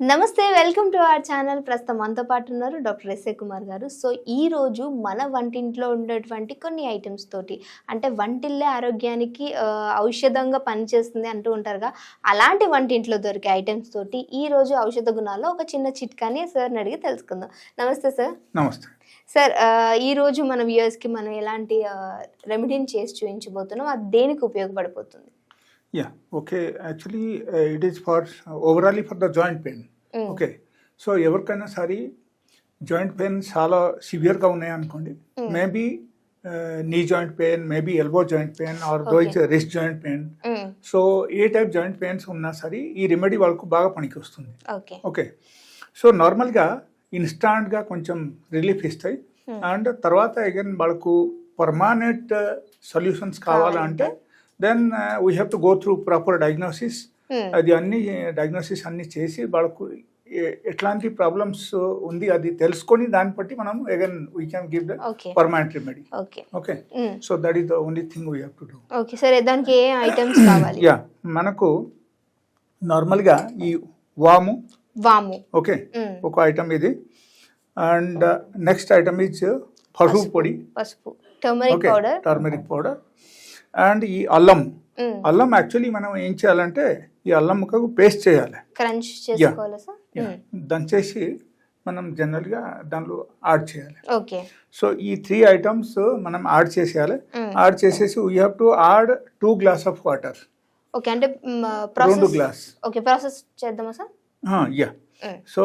నమస్తే welcome to our channel. ప్రస్తుతం మనతో పాటు ఉన్నారు డాక్టర్ ఎస్ఏ కుమార్ గారు. సో ఈ రోజు మన వంటింట్లో ఉండేటువంటి కొన్ని ఐటమ్స్ తోటి అంటే వంటిల్లే ఆరోగ్యానికి ఔషధంగా పనిచేస్తుంది అంటూ ఉంటారుగా. అలాంటి వంటింట్లో దొరికే ఐటమ్స్ తోటి ఈ రోజు ఔషధ గుణాల్లో ఒక చిన్న చిట్కాని సార్ని అడిగి తెలుసుకుందాం. నమస్తే సార్. నమస్తే. సార్ ఆ, ఈ రోజు మన వ్యూయర్స్కి మనం ఎలాంటి రెమెడీని చేసి చూపించబోతున్నాం. అది దేనికి ఉపయోగపడిపోతుంది? Yeah okay actually it is for overall for the joint pain Mm. Okay so ఎవరికైనా సరే జాయింట్ పెయిన్ చాలా సివియర్గా ఉన్నాయి అనుకోండి. Maybe knee joint pain maybe elbow joint pain or though it's wrist joint pain. So a type joint pains ఉన్నా సరే ఈ remedy వాళ్ళకు బాగా పనికి వస్తుంది. ఓకే ఓకే సో నార్మల్గా ఇన్స్టాంట్గా కొంచెం రిలీఫ్ ఇస్తాయి. అండ్ తర్వాత అగైన్ వాళ్ళకు పర్మానెంట్ సొల్యూషన్స్ కావాలంటే then we have to go through proper diagnosis. అది అన్ని డయాగ్నోసిస్ అన్ని చేసి వాళ్ళకు ఎట్లాంటి ప్రాబ్లమ్స్ ఉంది అది తెలుసుకొని దాన్ని బట్టి మనం again we can give the permanent remedy okay. So that is the only thing we have to do okay సరే దానికి ఏ ఐటమ్స్ కావాలి? యా మనకు నార్మల్గా ఈ వాము. వాము. ఓకే మ్మ్. ఒక ఐటమ్ ఇది. అండ్ నెక్స్ట్ ఐటమ్ ఈజ్ పసుపు పొడి. పసుపు. Turmeric powder turmeric powder and ఈ అల్లం. అల్లం యాక్చువల్లీ మనం ఏం చేయాలంటే ఈ అల్లం ముక్కకు పేస్ట్ చేయాలి. Crunch Yeah. దంచేసి మనం జనరల్గా దానిలో యాడ్ చేయాలి. ఓకే. సో ఈ త్రీ ఐటమ్స్ మనం యాడ్ చేసేయాలి. యాడ్ చేసేసి we have to add two glass of water okay అంటే రెండు గ్లాస్ ఓకే ప్రాసెస్ చేద్దామా సార్? యా సో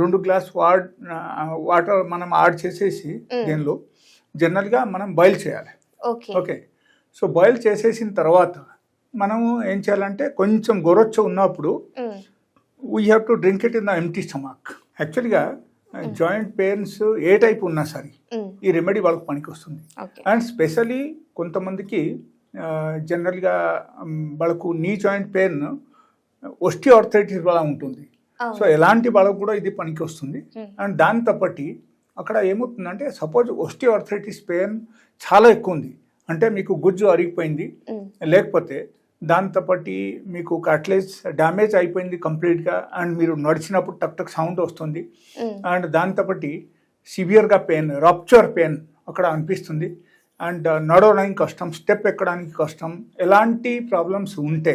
రెండు గ్లాస్ వాడ్ వాటర్ మనం యాడ్ చేసేసి దీనిలో? జనరల్గా మనం బాయిల్ చేయాలి. ఓకే. ఓకే. సో బాయిల్ చేసేసిన తర్వాత మనము ఏం చేయాలంటే కొంచెం గొరొచ్చ ఉన్నప్పుడు we have to drink it in the empty stomach యాక్చువల్గా జాయింట్ పెయిన్స్ ఏ టైప్ ఉన్నా సరే ఈ రెమెడీ వాళ్ళకి పనికి వస్తుంది అండ్ స్పెషలీ కొంతమందికి జనరల్గా వాళ్ళకు నీ జాయింట్ పెయిన్ ఒస్టి ఆర్థరైటిస్ వల్ల ఉంటుంది సో ఎలాంటి వాళ్ళకు కూడా ఇది పనికి వస్తుంది. అండ్ దాంతో పట్టి అక్కడ ఏమవుతుందంటే సపోజ్ ఒస్టి ఆర్థరైటిస్ పెయిన్ చాలా ఎక్కువ ఉంది. అంటే మీకు గుజ్జు అరిగిపోయింది. లేకపోతే దాంతో పట్టి మీకు కట్లెస్ డ్యామేజ్ అయిపోయింది కంప్లీట్గా అండ్ మీరు నడిచినప్పుడు టక్ టక్ సౌండ్ వస్తుంది. అండ్ దాంతో బట్టి సివియర్గా పెయిన్ రప్చర్ పెయిన్ అక్కడ అనిపిస్తుంది. అండ్ నడవడానికి కష్టం స్టెప్ ఎక్కడానికి కష్టం ఎలాంటి ప్రాబ్లమ్స్ ఉంటే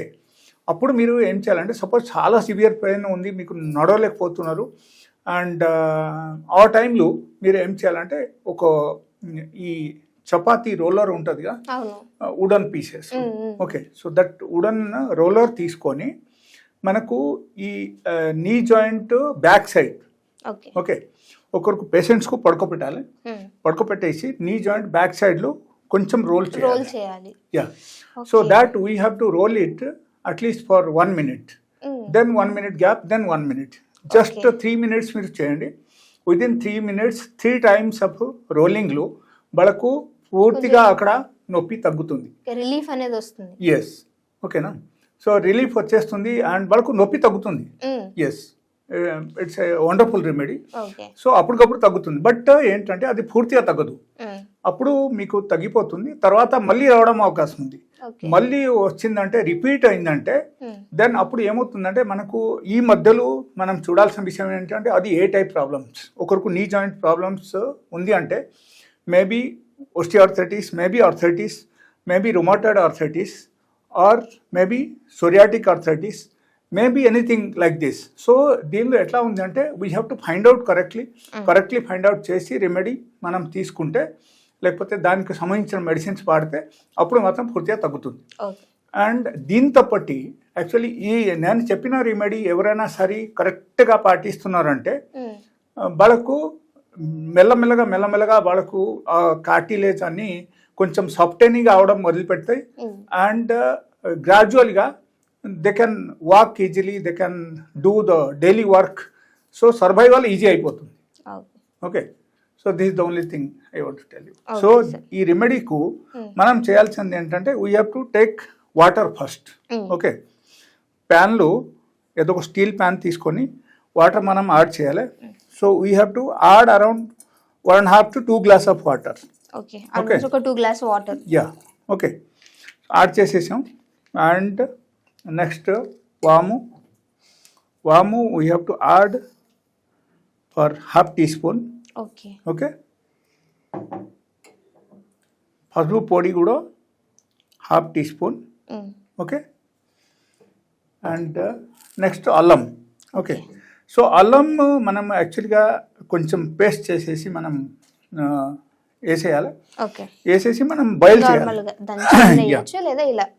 అప్పుడు మీరు ఏం చేయాలంటే సపోజ్ చాలా సివియర్ పెయిన్ ఉంది మీకు నడవలేకపోతున్నారు అండ్ ఆ టైంలో మీరు ఏం చేయాలంటే ఒక ఈ చపాతీ రోలర్ ఉంటుందిగా? Wooden pieces. Okay so that wooden roller తీసుకొని మనకు ఈ knee joint back side. Okay. ఒకరికి పేషెంట్స్కు పడుకోబెట్టాలి. పడుకోబెట్టేసి నీ జాయింట్ బ్యాక్ సైడ్లో కొంచెం రోల్ చేయాలి. Yeah. So that we have to roll it at least for one minute. Then one minute gap then one minute. Just. Three minutes మీరు చేయండి. Within three minutes three times of రోలింగ్లో వాళ్ళకు పూర్తిగా అక్కడ నొప్పి తగ్గుతుంది. రిలీఫ్ అనేది వస్తుంది. ఎస్ ఓకేనా? సో రిలీఫ్ వచ్చేస్తుంది అండ్ వాళ్ళకు నొప్పి తగ్గుతుంది. Yes it's a wonderful remedy so అప్పటికప్పుడు తగ్గుతుంది. బట్ ఏంటంటే అది పూర్తిగా తగ్గదు. అప్పుడు మీకు తగ్గిపోతుంది. తర్వాత మళ్ళీ రావడం అవకాశం ఉంది. మళ్ళీ వచ్చిందంటే రిపీట్ అయిందంటే దెన్ అప్పుడు ఏమవుతుందంటే మనకు ఈ మధ్యలో మనం చూడాల్సిన విషయం ఏంటంటే అది ఏ టైప్ ప్రాబ్లమ్స్ ఒకరికి నీ జాయింట్ ప్రాబ్లమ్స్ ఉంది అంటే maybe osteoarthritis, maybe arthritis, maybe rheumatoid arthritis, or maybe psoriatic arthritis, maybe anything like this so దీనిలో ఎట్లా ఉంది అంటే we have to find out correctly correctly find out చేసి రెమెడీ మనం తీసుకుంటే లేకపోతే దానికి సంబంధించిన మెడిసిన్స్ వాడితే అప్పుడు మాత్రం పూర్తిగా తగ్గుతుంది. అండ్ దీంతో పట్టి యాక్చువల్లీ ఈ నేను చెప్పిన రెమెడీ ఎవరైనా సరే కరెక్ట్గా పాటిస్తున్నారంటే ఆ, వాళ్ళకు మెల్లమెల్లగా మెల్లమెల్లగా వాళ్ళకు ఆ కార్టిలేజ్ అన్ని కొంచెం సబ్టెనీగా అవడం మొదలు పెడతాయి అండ్ గ్రాడ్యువల్గా they can walk easily they can do the daily work so survival easy అయిపోతుంది. Okay so this the only thing I want tell you so. ఈ రెమెడీకు మనం చేయాల్సింది ఏంటంటే we have to take water first okay ప్యాన్లో ఏదో ఒక steel pan తీసుకొని వాటర్ మనం యాడ్ చేయాలి. So we have to add around one and half to two glass of water okay almost ఒక two glass water yeah okay add చేసేసాం. And next వాము. వాము we have to add for half teaspoon okay okay పసుపు పొడి కూడా half teaspoon okay and next అల్లం. Okay so అల్లం మనం యాక్చువల్గా కొంచెం పేస్ట్ చేసేసి మనం వేసేయాలి. ఓకే. వేసేసి మనం బాయిల్ చేయాలి.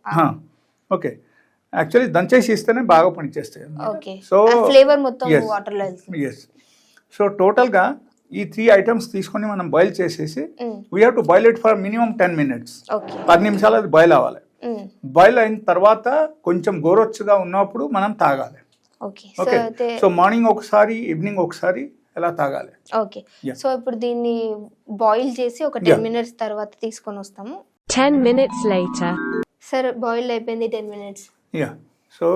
ఓకే. యాక్చువల్లీ దంచేసి ఇస్తేనే బాగా పనిచేస్తాయి సో ఫ్లేవర్ మొత్తం ఎస్ సో టోటల్గా ఈ త్రీ ఐటమ్స్ తీసుకొని మనం బాయిల్ చేసేసి we have to boil it for minimum ten minutes పది నిమిషాలు అది బాయిల్ అవ్వాలి. బాయిల్ అయిన తర్వాత కొంచెం గోరొచ్చుగా ఉన్నప్పుడు మనం తాగాలి. ఓకే సో మార్నింగ్ ఒకసారి ఈవినింగ్ ఒకసారి ఎలా తాగాలి ఓకే. సో ఇప్పుడు దీన్ని బాయిల్ చేసి ఒక. టెన్ మినిట్స్ తర్వాత తీసుకొని వస్తాము 10 minutes later. సార్ బాయిల్ అయిపోయింది ten minutes yeah so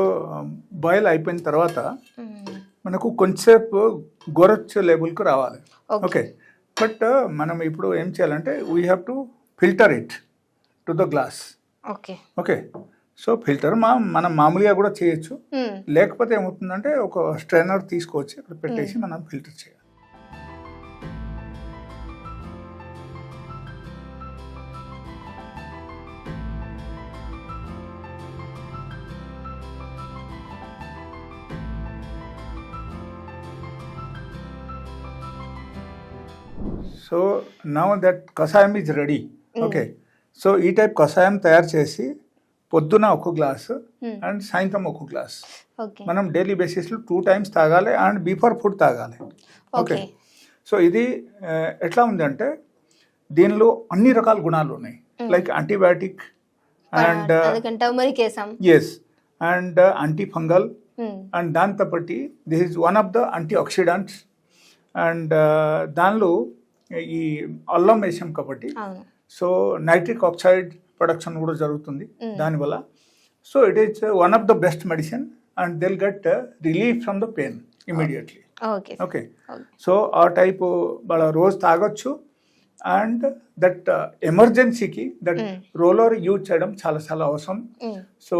boil అయిపోయిన తర్వాత మనకు కొంచెంసేపు గోరొచ్చు లేబుల్కి రావాలి Okay. ఓకే బట్ మనం ఇప్పుడు ఏం చేయాలంటే we have to filter it to the glass okay okay so filter మా మనం మామూలుగా కూడా చేయొచ్చు. లేకపోతే ఏమవుతుందంటే ఒక స్ట్రైనర్ తీసుకొచ్చి అక్కడ పెట్టేసి మనం ఫిల్టర్ చేయాలి. So now that kashayam is ready. Okay. So ఈ టైప్ కషాయం తయారు చేసి పొద్దున ఒక గ్లాస్ అండ్ సాయంత్రం ఒక గ్లాస్. మనం డైలీ బేసిస్లో టూ టైమ్స్ తాగాలి అండ్ బిఫోర్ ఫుడ్ తాగాలి. ఓకే సో ఇది ఎట్లా ఉందంటే దీనిలో అన్ని రకాల గుణాలు ఉన్నాయి. Like antibiotic and S and antifungal and దాంతో బట్టి this is one of the antioxidants and దానిలో ఈ అల్లం వేసాం కాబట్టి సో నైట్రిక్ ఆక్సైడ్ ప్రొడక్షన్ కూడా జరుగుతుంది. దానివల్ల. So it is one of the best medicine and they'll get relief from the pain immediately okay so ఆ టైపు వాళ్ళ రోజు తాగొచ్చు అండ్ దట్ ఎమర్జెన్సీకి దట్ రోలర్ యూజ్ చేయడం చాలా చాలా అవసరం. సో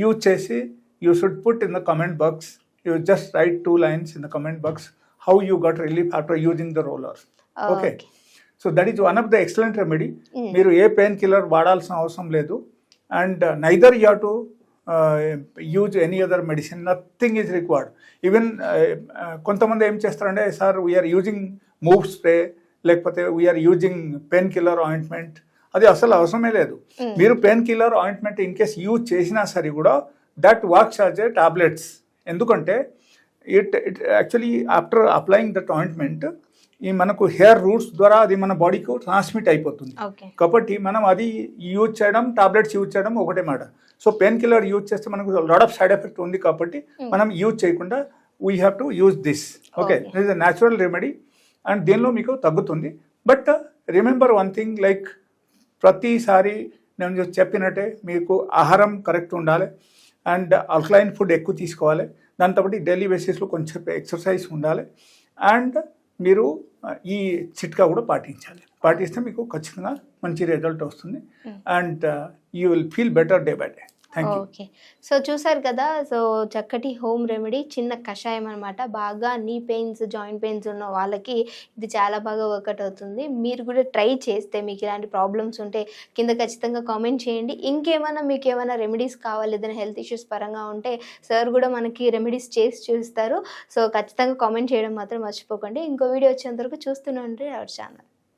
యూజ్ చేసి you should put in the comment box you just write two lines in the comment box how you got relief after using the roller okay. So that is one of the excellent remedy మీరు ఏ pain killer వాడాల్సిన అవసరం లేదు. And neither you to use any other medicine nothing is required even కొంతమంది ఏం చేస్తారంటే sir we are using move spray లేకపోతే we are using pain killer ointment అది అసలు అవసరమే లేదు. మీరు pain killer ointment in case use చేసినా సరే కూడా that works as a tablets ఎందుకంటే it it actually after applying that ointment ఈ మనకు హెయిర్ రూట్స్ ద్వారా అది మన బాడీకి ట్రాన్స్మిట్ అయిపోతుంది. కాబట్టి మనం అది యూజ్ చేయడం టాబ్లెట్స్ యూజ్ చేయడం ఒకటే మాట. సో పెయిన్ కిల్లర్ యూజ్ చేస్తే మనకు లాట్ ఆఫ్ సైడ్ ఎఫెక్ట్ ఉంది కాబట్టి మనం యూజ్ చేయకుండా we have to use this okay. This is natural remedy and దీనిలో మీకు తగ్గుతుంది. But remember one thing like ప్రతిసారి నేను చెప్పినట్టే మీకు ఆహారం కరెక్ట్ ఉండాలి అండ్ అల్కలైన్ ఫుడ్ ఎక్కువ తీసుకోవాలి. దాంతో పాటు డైలీ బేసిస్లో కొంచెం ఎక్సర్సైజ్ ఉండాలి. అండ్ మీరు ఈ చిట్కా కూడా పాటించాలి. పాటిస్తే మీకు ఖచ్చితంగా మంచి రిజల్ట్ వస్తుంది. And you will feel better day by day okay so చూసారు కదా సో చక్కటి హోమ్ రెమెడీ చిన్న కషాయం అనమాట బాగా నీ పెయిన్స్ జాయింట్ పెయిన్స్ ఉన్న వాళ్ళకి ఇది చాలా బాగా వర్కౌట్ అవుతుంది. మీరు కూడా ట్రై చేస్తే మీకు ఇలాంటి ప్రాబ్లమ్స్ ఉంటే కింద ఖచ్చితంగా కామెంట్ చేయండి. ఇంకేమైనా మీకు ఏమైనా రెమెడీస్ కావాలి ఏదైనా హెల్త్ ఇష్యూస్ పరంగా ఉంటే సార్ కూడా మనకి రెమెడీస్ చేసి చూస్తారు సో ఖచ్చితంగా కామెంట్ చేయడం మాత్రం మర్చిపోకండి. ఇంకో వీడియో వచ్చేంత వరకు చూస్తూనే ఉంటే అవర్ ఛానల్